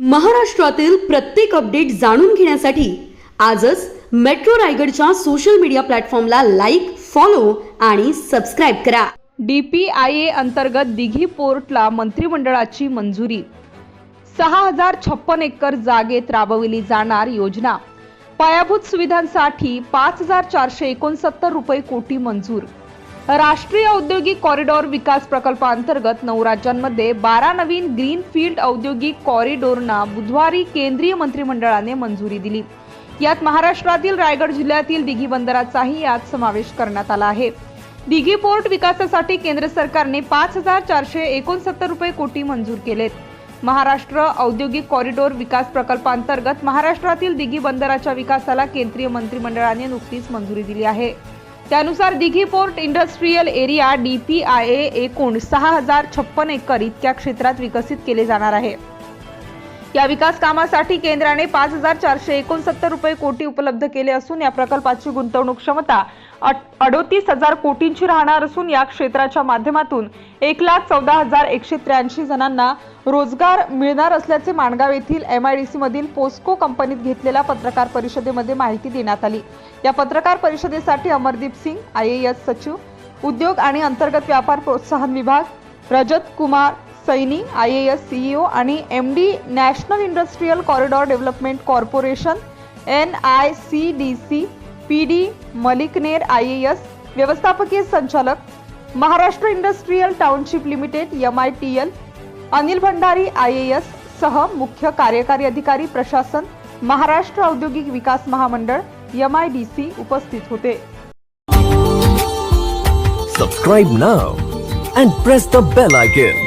महाराष्ट्रातील प्रत्येक अपडेट जाणून घेण्यासाठी आजच मेट्रो रायगडच्या सोशल मीडिया प्लॅटफॉर्मला लाईक फॉलो आणि सबस्क्राईब करा. डी पी आय ए अंतर्गत दिघी पोर्टला मंत्रिमंडळाची मंजुरी. सहा हजार छप्पन एकर जागेत राबविली जाणार योजना. पायाभूत सुविधांसाठी पाच हजार चारशे एकोणसत्तर रुपये कोटी मंजूर. राष्ट्रीय औद्योगिक कॉरिडॉर विकास प्रकल्पांतर्गत नऊ राज्यांमध्ये बारा नवीन ग्रीनफील्ड औद्योगिक कॉरिडॉरना बुधवारी केंद्रीय मंत्रिमंडळाने मंजुरी दिली. यात महाराष्ट्रातील रायगड जिल्ह्यातील दिघी बंदराचाही यात समावेश करण्यात आला आहे. दिघी पोर्ट विकासासाठी केंद्र सरकारने पाच हजार चारशे एकोणसत्तर रुपये कोटी मंजूर केलेत. महाराष्ट्र औद्योगिक कॉरिडॉर विकास प्रकल्पांतर्गत महाराष्ट्रातील दिघी बंदराच्या विकासाला केंद्रीय मंत्रिमंडळाने नुकतीच मंजुरी दिली आहे. त्यानुसार Dighi port industrial area D P I A एकूण सहा हजार छप्पन एकर इतक्या क्षेत्रात विकसित केले जाणार आहे. या विकास कामासाठी केंद्राने पाच हजार चारशे एकोणसत्तर रुपये कोटी उपलब्ध केले असून या प्रकल्पाची गुंतवणूक क्षमता अडोतीस हजार कोटींची राहणार असून या क्षेत्राच्या माध्यमातून एक लाख चौदा हजार एकशे त्र्याऐंशी जणांना रोजगार मिळणार असल्याचे माणगाव येथील एम आय डी मधील पोस्को कंपनीत घेतलेल्या पत्रकार परिषदेमध्ये माहिती देण्यात आली. या पत्रकार परिषदेसाठी अमरदीप सिंग आय एस सचिव उद्योग आणि अंतर्गत व्यापार प्रोत्साहन विभाग Rajat Kumar Saini I A S CEO आणि M D national industrial corridor development corporation N I C D C P D Malikner I A S व्यवस्थापकीय संचालक Maharashtra industrial township limited M I T L Anil Bhandari I A S सह मुख्य कार्यकारी अधिकारी प्रशासन महाराष्ट्र औद्योगिक विकास महामंडळ M I D C उपस्थित होते. Subscribe now and press the bell icon